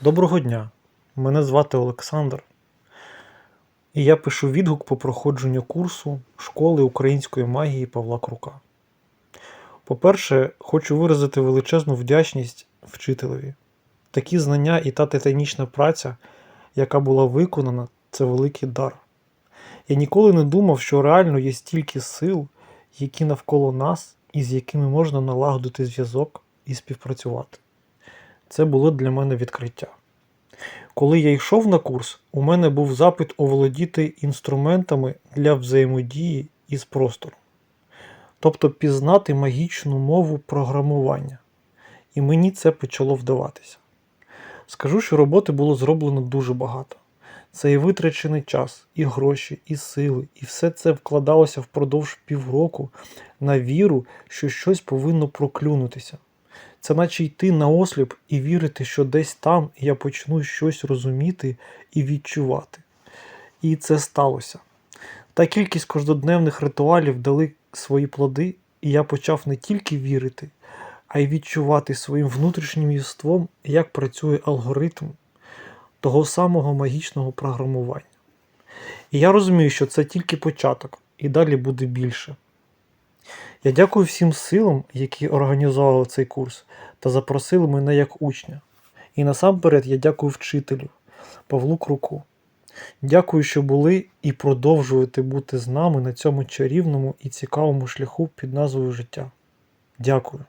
Доброго дня! Мене звати Олександр, і я пишу відгук по проходженню курсу школи української магії Павла Крука. По-перше, хочу виразити величезну вдячність вчителеві. Такі знання і та титанічна праця, яка була виконана, це великий дар. Я ніколи не думав, що реально є стільки сил, які навколо нас і з якими можна налагодити зв'язок і співпрацювати. Це було для мене відкриття. Коли я йшов на курс, у мене був запит оволодіти інструментами для взаємодії із простором, тобто пізнати магічну мову програмування. І мені це почало вдаватися. Скажу, що роботи було зроблено дуже багато. Це і витрачений час, і гроші, і сили, і все це вкладалося впродовж півроку на віру, що щось повинно проклюнутися. Це наче йти на осліп і вірити, що десь там я почну щось розуміти і відчувати. І це сталося. Та кількість кожнодневних ритуалів дали свої плоди, і я почав не тільки вірити, а й відчувати своїм внутрішнім єством, як працює алгоритм того самого магічного програмування. І я розумію, що це тільки початок, і далі буде більше. Я дякую всім силам, які організували цей курс та запросили мене як учня. І насамперед я дякую вчителю Павлу Круку. Дякую, що були і продовжуєте бути з нами на цьому чарівному і цікавому шляху під назвою життя. Дякую.